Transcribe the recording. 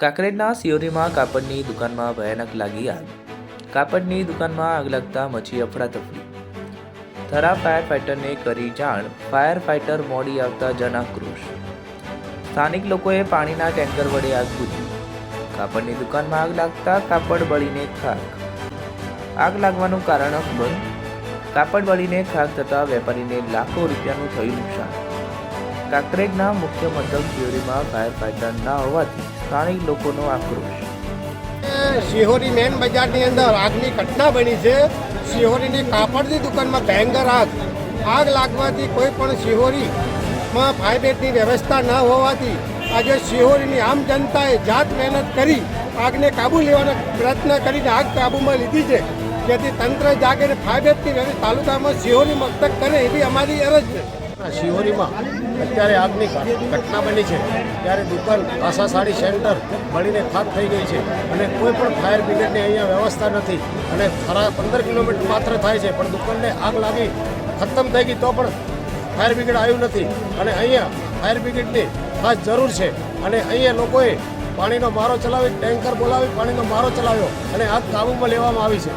કાંકરેજના સિયોરીમાં કાપડની દુકાનમાં ભયાનક લાગી આગ. કાપડની દુકાનમાં આગ લાગતા મચી અફડાતફડી થરા ફાયર ફાઇટરને કરી જાણ ફાયર ફાઇટર મોડી આવતા જનાક્રોશ સ્થાનિક લોકોએ પાણીના ટેન્કર વડે આગ બુઝી કાપડની દુકાનમાં આગ લાગતા કાપડ બળીને ખાક આગ લાગવાનું કારણ અકબંધ કાપડ બળીને ખાક થતાં વેપારીને લાખો રૂપિયાનું થયું નુકસાન. કાંકરેજના મુખ્ય મથક સિયોરીમાં ફાયર ફાઇટર ના હોવાથી સ્થાનિક લોકોનો આક્રોશ. શિહોરી મેન બજારની અંદર આગની ઘટના બની છે. શિહોરીની કાપડની દુકાનમાં ભયંકર આગ. આગ લાગવાથી કોઈ પણ શિહોરીમાં ફાયબેટની વ્યવસ્થા ન હોવાથી આજે શિહોરીની આમ જનતાએ જાત મહેનત કરી આગને કાબૂ લેવાનો પ્રયત્ન કરીને આગ કાબૂમાં લીધી છે. જેથી તંત્ર જાગે વ્યવસ્થા તાલુકામાં શિહોરી મસ્તક કરે એવી અમારી અરજ છે. શિહોરીમાં અત્યારે આગની ઘટના બની છે. ત્યારે દુકાન આશા સાડી સેન્ટર બળીને ખાક થઈ ગઈ છે અને કોઈ પણ ફાયર બ્રિગેડની અહીંયા વ્યવસ્થા નથી અને ખરા પંદર કિલોમીટર માત્ર થાય છે, પણ દુકાનને આગ લાગી, ખતમ થઈ ગઈ તો પણ ફાયર બ્રિગેડ આવ્યું નથી. અને અહીંયા ફાયર બ્રિગેડની ખાસ જરૂર છે. અને અહીંયા લોકોએ પાણીનો મારો ચલાવી, ટેન્કર બોલાવી, પાણીનો મારો ચલાવ્યો અને આગ કાબૂમાં લેવામાં આવી છે.